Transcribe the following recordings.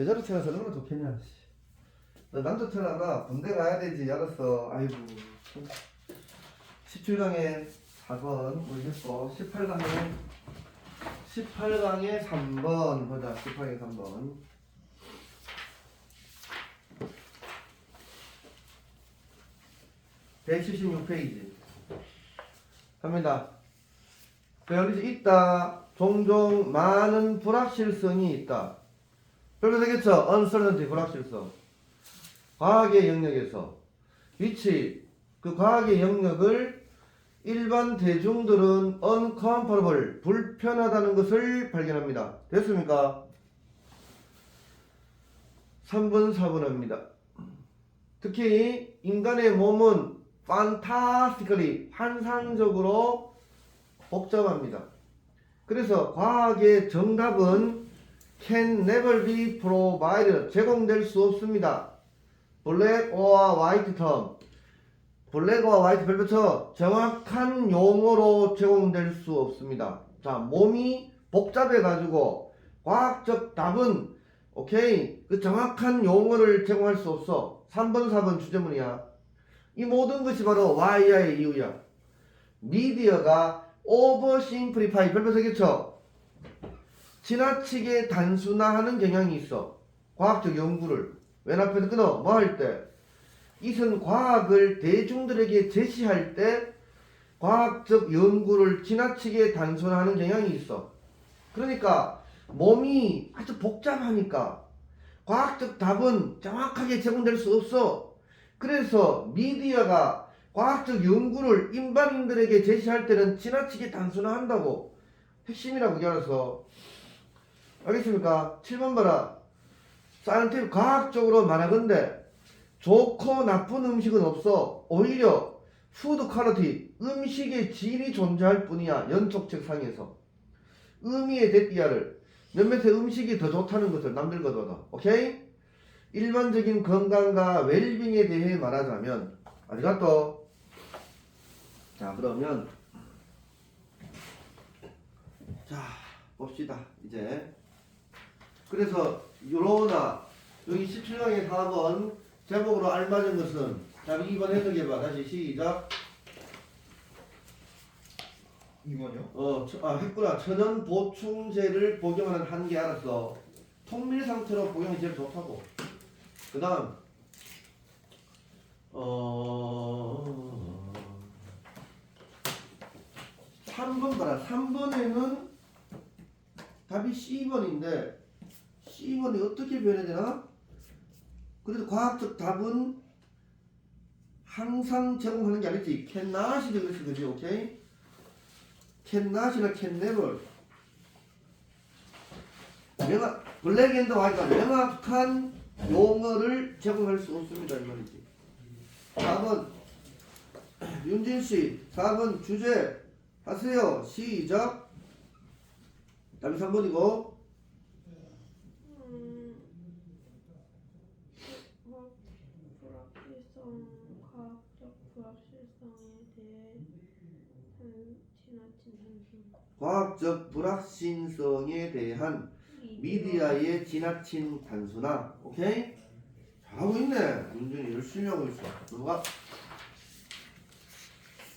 여자로 태어나서 얼마나 좋겠냐. 씨. 너 남자 태어나라 군대 가야 되지. 알았어. 아이고. 17강에 4번 우리 했고 18강에 18강에 3번 보자. 18강에 3번. (176페이지) 합니다. 여기서 있다. 종종 많은 불확실성이 있다. 별로 되겠죠? uncertainty, 불확실성. 과학의 영역에서 위치, 그 과학의 영역을 일반 대중들은 uncomfortable, 불편하다는 것을 발견합니다. 됐습니까? 3번, 4번 합니다. 특히 인간의 몸은 fantastically, 환상적으로 복잡합니다. 그래서 과학의 정답은 can never be provided, 제공될 수 없습니다. black or term, black or white 별표처 정확한 용어로 제공될 수 없습니다. 자, 몸이 복잡해 가지고 과학적 답은 오케이 그 정확한 용어를 제공할 수 없어. 3번, 4번 주제문이야. 이 모든 것이 바로 와이야의 이유야. 미디어가 오버심플리파이 별표 세겠죠? 지나치게 단순화하는 경향이 있어. 과학적 연구를 왼 앞에서 끊어 뭐 할 때? 이선 과학을 대중들에게 제시할 때 과학적 연구를 지나치게 단순화하는 경향이 있어. 그러니까 몸이 아주 복잡하니까 과학적 답은 정확하게 제공될 수 없어. 그래서 미디어가 과학적 연구를 일반인들에게 제시할 때는 지나치게 단순화한다고 핵심이라고 알아서 알겠습니까? 7번 봐라. 사이언티픽 과학적으로 말하건대 좋고 나쁜 음식은 없어. 오히려 푸드 퀄리티 음식의 질이 존재할 뿐이야. 연속책 상에서. 의미의 대비야를 몇몇의 음식이 더 좋다는 것을 남들 것보다 오케이? 일반적인 건강과 웰빙에 대해 말하자면 아리가또. 자 그러면 자 봅시다. 이제 그래서 유로나 여기 17강의 4번 제목으로 알맞은 것은 자 2번 해석해봐 다시 시작 2번이요? 어, 저- 아, 했구나. 천연 보충제를 복용하는 한계 알았어. 통밀 상태로 복용이 제일 좋다고. 그 다음, 어, 3번 봐라. 3번에는 답이 C번인데, C번이 어떻게 변해야 되나? 그래서 과학적 답은 항상 제공하는 게 아니지. 캔낫이 되겠어, 그지? 오케이? 캔낫이나 캔네벌 명확 블랙 앤드 화이트가 명확한 용어를 제공할 수 없습니다 이 말이지 4번 윤진씨 4번 주제 하세요 시작 답이 3번이고 음, 뭐, 불확실성, 과학적 불확실성에 대해 한 지나친 단순. 과학적 불확실성에 대한 미디어의 지나친 단순화. 오케이? 잘하고 있네. 윤준이 열심히 하고 있어. 누가?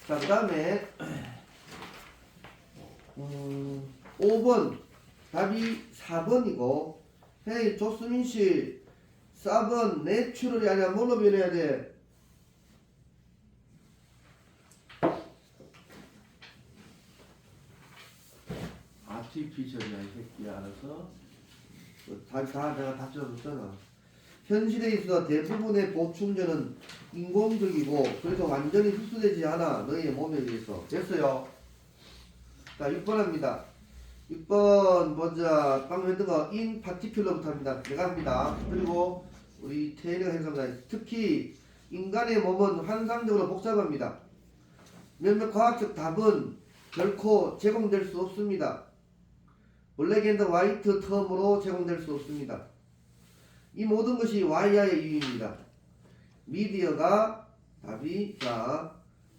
자 그 다음에 음, 5번. 답이 4번이고. 헤이 조수민 씨. 4번 내추럴이 아니라 뭘로 변해야 돼? 아티피셜이야 이 새끼야. 알아서 다, 다 내가 답변줬잖아. 현실에 있어 대부분의 보충제는 인공적이고 그래서 완전히 흡수되지 않아 너희의 몸에 의해서. 됐어요? 자 6번 합니다. 6번 먼저 방금 했던 거 in particular부터 합니다. 내가 합니다. 그리고 우리 태연이가 행사합니다. 특히 인간의 몸은 환상적으로 복잡합니다. 몇몇 과학적 답은 결코 제공될 수 없습니다 블랙 앤드 화이트 텀으로 제공될 수 없습니다. 이 모든 것이 YI의 이유입니다. 미디어가 답이 자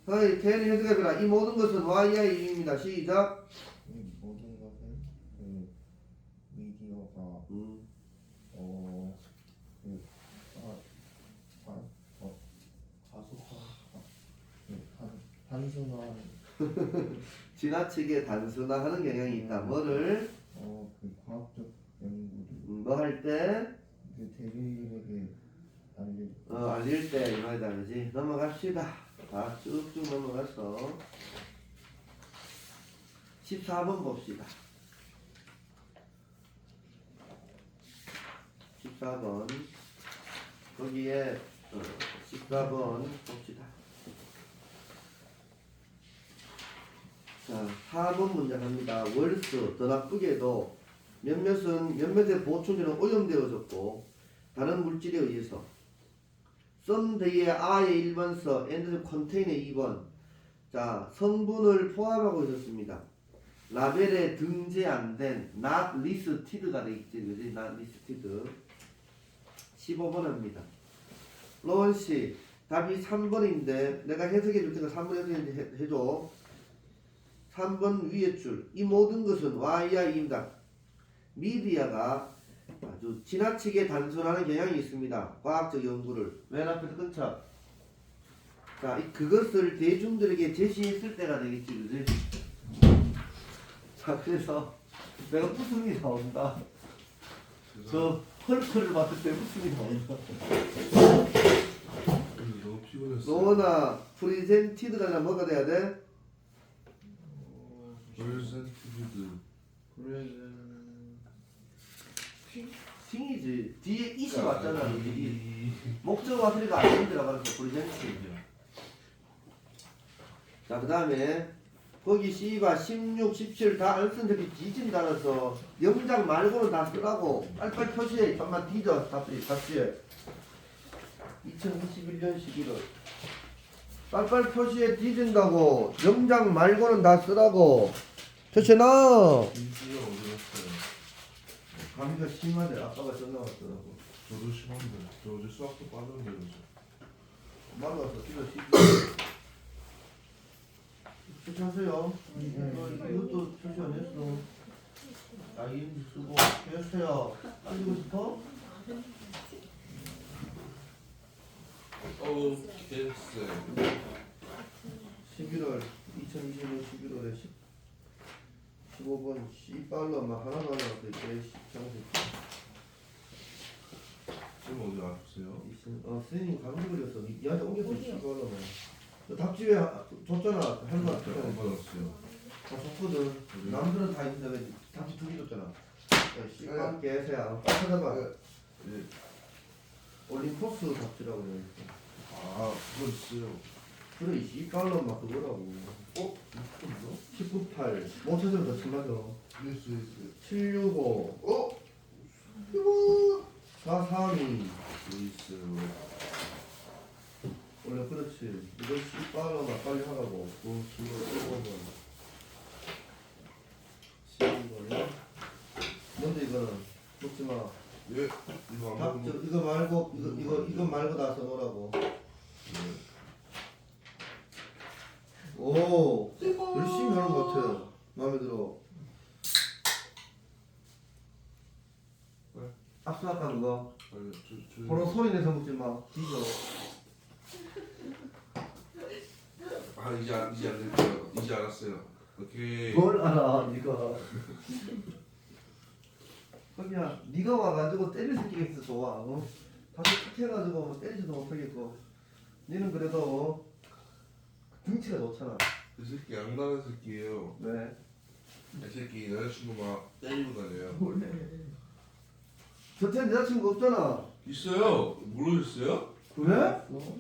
허이 테일 현수가 변화 이 모든 것은 YI의 이유입니다. 시작 이 모든 것은 그 미디어가 음. 어, 그, 아, 아, 어, 어, 어 가속화, 그, 단, 단순한 지나치게 단순화하는 경향이 있다. 뭐를 어 그 과학적 연구를 뭐 할 때? 그 대리인에게 알릴 어, 알릴 때 이 말이다 그지. 넘어갑시다. 다 쭉쭉 넘어가서. 14번 봅시다. 14번. 거기에 어, 14번 봅시다 자 4번 문제 갑니다. 월스 더 나쁘게도 몇몇은 몇몇의 보충제는 오염되어졌고 다른 물질에 의해서 썸데이의 I의 1번서 엔드 컨테이너의 2번 자 성분을 포함하고 있었습니다. 라벨에 등재 안 된 not listed가 되겠지 그지? not listed. 15번 합니다. 로원씨 답이 3번인데 내가 해석해 줄 테니까 3번 해석해 해줘 3번 위에 줄이 모든 것은 Y이입니다 미디어가 아주 지나치게 단순하는 경향이 있습니다. 과학적 연구를 맨 앞에서 끊자. 자, 이- 그것을 대중들에게 제시했을 때가 되겠지, 그지? 자, 그래서 내가 웃음이 나온다. 저 헐크를 봤을 때 웃음이 나온다. 오늘 너무 피곤했어. 너나 프리젠티드가 뭐가 돼야 돼? 월센티드. 그러면 싱이지. 뒤에 이시 왔잖아, 이 목적 왔으니까 안 들어가서 프리젠티드. 자, 그 다음에 거기 C가 16, 17다 적이 뒤진 달아서 영장 말고는 다 쓰라고 빨리빨리 표시해. 잠만 뒤져. 답지, 답지에. 2021년 11월. 빨리빨리 표시해 뒤진다고. 영장 말고는 다 쓰라고. 인수가 어디 갔어요? 감기가 심하대. 아빠가 전화 왔더라고. 저도 심한데. 저 어제 수학도 빠졌는데 그죠? 말로 왔어. 뒤져, 뒤져. 표시하세요. 어, 이것도 표시 안 했어. 아, 이름 쓰고 해주세요. 빠지고 싶어? 어우 개쎄. 11월 2020년 11월에 10, 15번 C빨로 막 하나도 안 나왔어. 이제 장색. 지금 어디 아프세요? 어, 선생님 감기 걸렸어. 얘한테 옮겼어. C빨로 막. 너 답집에 줬잖아. 할머 안다 받았어요. 줬거든. 남들은 다 있는데 왜 답집 두개 줬잖아. 야, C빨 개새야. 빨리 찾아봐. 예. 올림포스 답지라고 되어 있어. 아 그거 있어요. 그래, 이 C빨로 막 그거라고. 어? 이거 198. 못 찾으면 더 참맞어. 있어 있어. 765. 어? 이거 432. 여기 있어요. 원래 그렇지. 이거 C빨로만 빨리 하라고. 그 수로 1번은. 12번이야. 먼저 이거는 먹지 마. 예. 이거 안 저, 먹으면. 이거 말고 이거 이거 이거 말고 다 써놓으라고. 네. 오 열심히 하는 것 같아. 마음에 들어. 왜? 압수할까 거. 아니 저 저. 서로 소리 내서 먹지 마. 뒤져. 아 이제 알- 이제 알겠어요. 이제 알았어요. 오케이. 뭘 알아, 네가. 거기야, 네가 와가지고 때릴 새끼가 있어 좋아. 어? 다시 툭해가지고 뭐 때리지도 못하겠고. 니는 그래도 등치가 좋잖아. 이 새끼 양다른 새끼예요. 왜? 이 새끼 여자친구 막 때리고 다녀요. 저태는 여자친구 없잖아. 있어요. 모르겠어요? 그래? 어?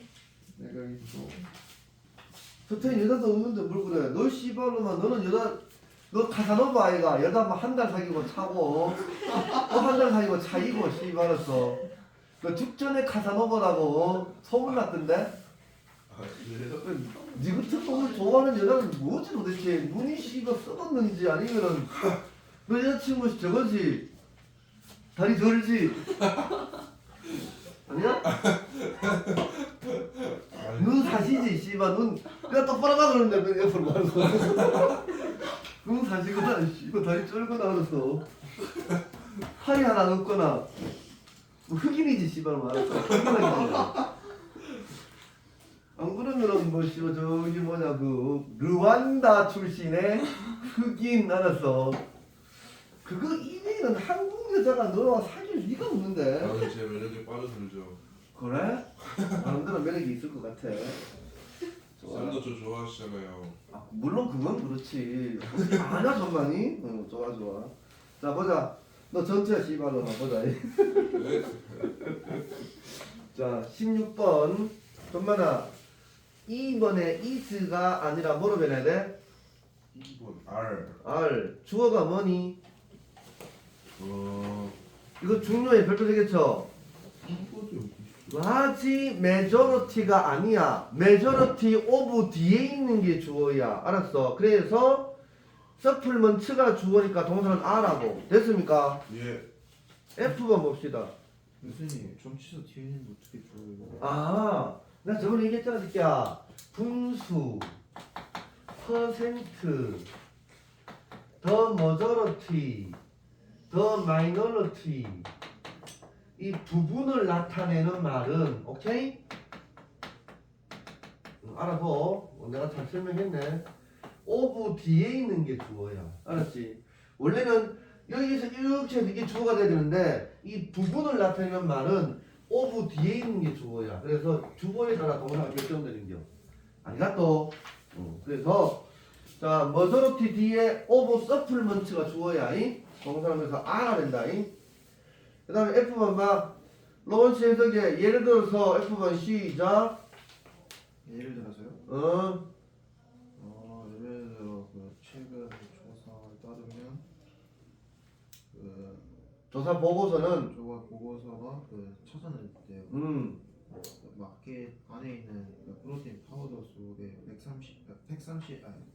내가 있어 저태는 여자도 없는데 뭘 그래? 너 씨발로만 너는 여자 너 카사노바 아이가. 여자 한달 사귀고 차고. 또 한 달 사귀고 차이고 씨발었어. 너 죽전에 카사노바라고. 소문 났던데? 아 그래요? 니 같은 놈을 좋아하는 여자는 뭐지 도대체? 눈이 씨가 썩었는지 아니면은 너 여자친구 저거지? 다리 절지? 아니야? 눈 사시지 씨발. 눈. 내가 똑바로 가 그러는데 왜 옆으로 가 서눈 사시거나 씨발 다리 쩔거나 그랬어 팔이 하나 없거나. 뭐 흑인이지 씨발 말았어. 흑인이지 안 그러면은 보시오 저기 뭐냐 그 르완다 출신의 흑인 알았어. 그거 이메일은 한국 여자가 너와 사귈 리가 없는데. 나는 제 매력에 빠져들죠. 그래? 나름대로 매력이 있을 것 같아 쌤도 저 좋아하시잖아요. 아, 물론 그건 그렇지 아냐 전만이? 응 좋아 좋아 자 보자 너 전체 씨발로 나 보자 네? 자 16번 전만아 2번에 is가 아니라 뭐로 변해야 돼? 2번 R. R 주어가 뭐니? 어. 이거 중요해 별표 되겠죠? 이거죠. 라지 메저러티가 아니야 메저러티 오브 뒤에 있는 게 주어야 알았어 그래서 서플먼트가 주어니까 동사는 R하고 됐습니까? 예. F번 봅시다 교수님 정치서 뒤에 있는 거 어떻게 줘요? 아, 나 저번에 얘기했잖아, 새끼야. 분수, 퍼센트, 더 머저러티, 더 마이너러티. 이 부분을 나타내는 말은, 오케이? 음, 알아서, 어, 내가 잘 설명했네. 오브 뒤에 있는 게 주어야. 알았지? 원래는 여기서 이렇게 해서 이게 주어가 돼야 되는데, 이 부분을 나타내는 말은 오브 뒤에 있는 게 주어야. 그래서 주어에 따라 동사가 결정되는 겨. 아니가 또. 어, 그래서 자 머저러티 뒤에 오브 서플먼트가 주어야. 이 동사면서 알아야 된다. 이. 그 다음에 F번 봐. 로런치 해석에 예를 들어서 F번 시작. 예를 들어서요? 어, 어 예를 들어 그 최근 조사에 따르면 그 조사 보고서는 조사 보고서가 그 찾아낼 때 음, 그 마켓 안에 있는 그 프로테인 파우더 속에 130, 130 아니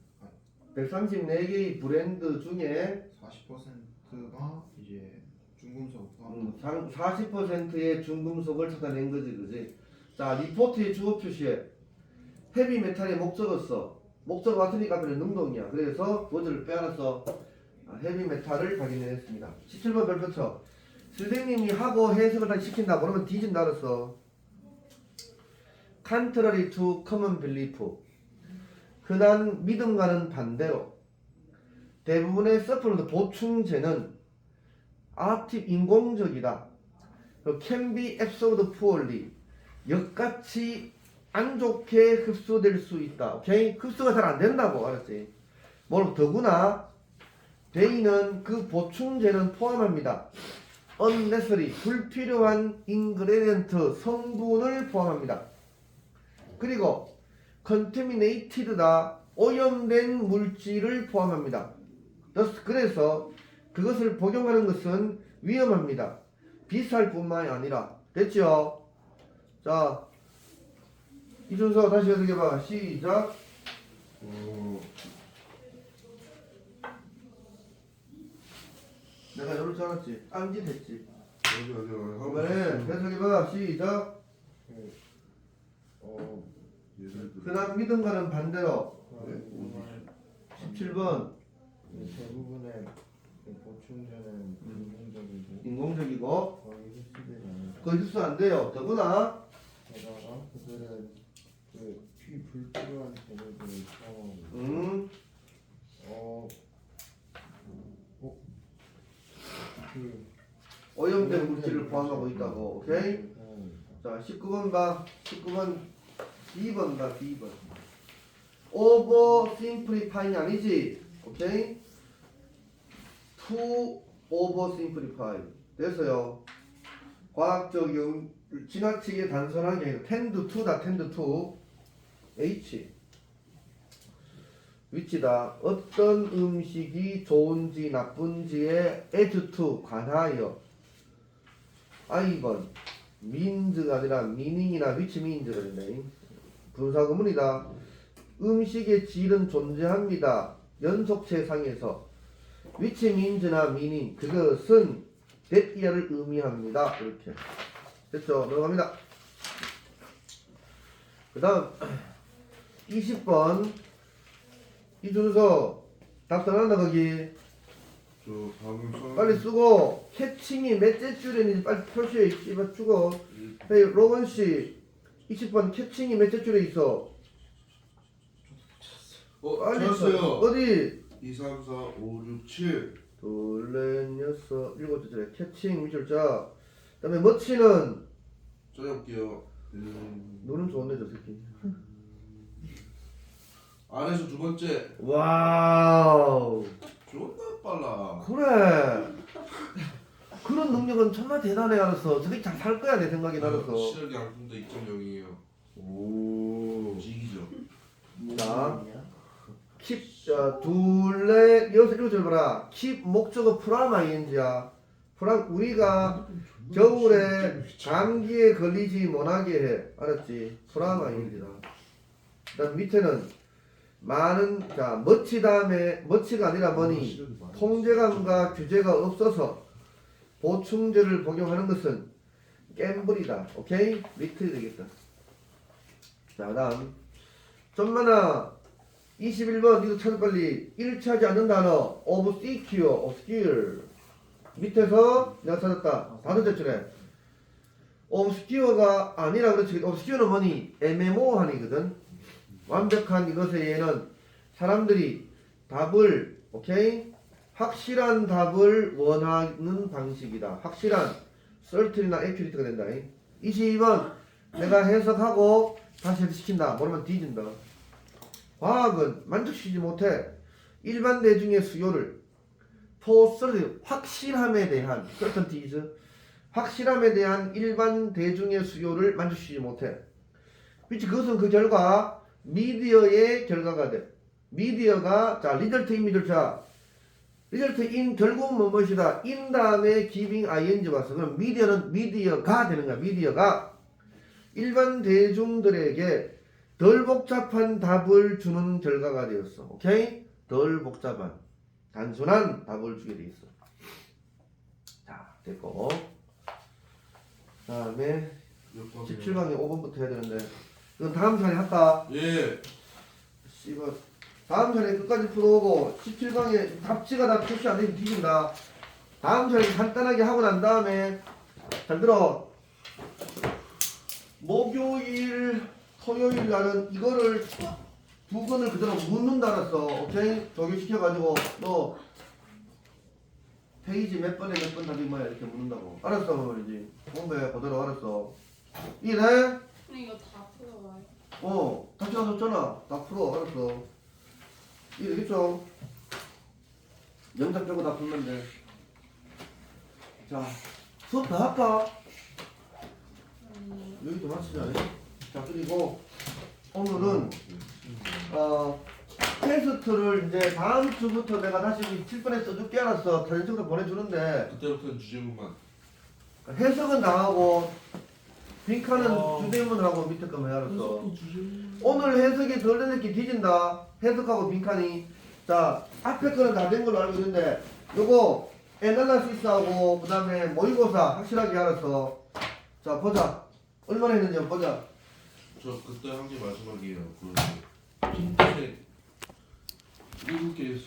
134개의 브랜드 중에 40%가 이제 중금속 음, 포함. 40%의 중금속을 찾아낸 거지, 그지? 자, 리포트의 주어 표시에 헤비 메탈의 목적어 써. 목적어 왔으니까 앞에는 능동이야. 그래서 버즈를 빼앗았어. 아, 헤비 메탈을 확인했습니다. 17번 별표 쳐. 선생님이 하고 해석을 다 시킨다. 그러면 뒤진다 그랬어. Contrary to common belief. 흔한 믿음과는 반대로 대부분의 서플먼트 보충제는 아티브 인공적이다. can be absorbed poorly. 역같이 안 좋게 흡수될 수 있다. 오케이? 흡수가 잘 안 된다고 알았지? 뭘 더구나 데이는 그 보충제는 포함합니다. unnecessary 불필요한 인그레디언트 성분을 포함합니다. 그리고 contaminated다 오염된 물질을 포함합니다. 그래서 그것을 복용하는 것은 위험합니다. 비쌀 뿐만이 아니라 됐죠? 자 이준서 다시 해석해봐 시작 어. 내가 이럴 줄 알았지 딴짓 했지 어디 어디 어디. 그러면은 해석해봐 시작 어 예를 들어. 흔한 믿음과는 반대로 네? 17번 그 대부분의 그 보충제는 인공적이고 인공적이고 거의 흡수되지 않는다. 거의 흡수 안 돼요. 더구나 게다가 그들은 그 비불필요한 재료들을 사용합니다. 음. 어, 어, 그 오염된 물질을 포함하고 있다고. 오케이? 사용합니다. 자 19번 봐 19번 2번 봐 2번. 오버 심플리파잉 아니지? 오케이 투 오버 심플리파잉 됐어요. 과학적 용 지나치게 단순한 게 아니라 텐드 투다 텐드 투 H. 위치다. 어떤 음식이 좋은지 나쁜지에 as to 관하여. I번 민즈가 아니라 미닝이나 위치 민즈가 된다. 분사구문이다. 음식의 질은 존재합니다. 연속체상에서 위치 민즈나 미닝 그것은 대기야를 의미합니다. 이렇게 됐죠? 넘어갑니다. 그 다음 20번 이준서 답변 한다 거기 저 방금 써. 빨리 쓰고 캐칭이 몇째 줄에 빨리 표시해 씨발 죽어 헤이 로건 씨 20번 캐칭이 몇째 줄에 있어 어 빨리 찾았어요. 어디 2, 3, 4, 5, 6, 7. 둘넷 여섯 일곱 째 캐칭 미줄자 그다음에 머치는 찾아볼게요. 음, 노는 좋네 저 새끼 안에서 두 번째. 와우 존나 빨라. 그래 그런 능력은 정말 대단해 알았어 저게 잘살 거야 내 생각에 알았어 안 좋은데 2.0이에요. 오 지기죠. 자, 킵, 자, 둘레, 일곱 줄 봐라. 킵 목적어 프람 ing야. 프람, 우리가 겨울에 감기에 걸리지 못하게 해. 알았지? 프람 ing이다. 그 다음 밑에는 많은, 자, 멋지 다음에, 멋지가 아니라 뭐니? 통제감과 규제가 없어서 보충제를 복용하는 것은 갬블이다. 오케이? 리틀 되겠다. 자, 그 다음. 전만아 21번 이거 찾아 빨리 1차지 않는 단어. obscure, obscure 밑에서 내가 찾았다. 다섯째 줄에. obscure가 아니라 그렇지. obscure는 뭐니? 애매모호한이거든. 완벽한 이것에 얘는 사람들이 답을 오케이? 확실한 답을 원하는 방식이다. 확실한 certain이나 accurate가 된다. 22번. 내가 해석하고 다시 해석시킨다. 모르면 뒤진다 과학은 만족시키지 못해 일반 대중의 수요를 certain 확실함에 대한 certainties 확실함에 대한 일반 대중의 수요를 만족시키지 못해. 그치 그것은 그 결과 미디어의 결과가 돼. 미디어가 자 리절트 인 미들 자 리절트 인 결국 뭐 무엇이다? in 다음에 giving ing 왔어 그럼 미디어는 미디어가 되는 거야 미디어가. 일반 대중들에게 덜 복잡한 답을 주는 결과가 되었어. 오케이? 덜 복잡한 단순한 답을 주게 돼 있어. 자, 됐고. 다음에 몇 번? 17강에 5번부터 해야 되는데 이건 다음 시간에 할까? 예. 씨발 다음 시간에 끝까지 풀어오고 17강에 답지가 다 표시 안 되면 뒤진다. 다음 시간에 간단하게 하고 난 다음에 잘 들어. 목요일, 토요일 날은 이거를 두 건을 그대로 묻는다 알았어. 오케이? 조교시켜가지고 너 페이지 몇 번에 몇 번 답이 뭐야 이렇게 묻는다고. 알았어 말이지. 공부해 그대로 알았어. 이래? 근데 이거 다 풀어봐요. 어, 다시 가졌잖아. 다 풀어, 알았어. 이해되겠죠? 영상 빼고 다 풀면 돼. 자, 수업 더 할까? 아니, 여기 좀 하시자. 자, 그리고 오늘은, 어, 테스트를 이제 다음 주부터 내가 다시 칠번에 써줄게 알았어. 사진찍어서 보내주는데, 그때부터는 주제문만. 해석은 다 하고, 빈칸은 어. 주제문하고 밑에 거만 해, 알았어. 오늘 해석이 덜된 새끼 뒤진다. 해석하고 빈칸이. 자, 앞에 거는 다 된 걸로 알고 있는데, 요거, 애널라시스하고, 그 다음에 모의고사 확실하게 알았어. 자, 보자. 얼마나 했는지 보자. 저 그때 한 게 마지막이에요. 그 흰색 일곱 개.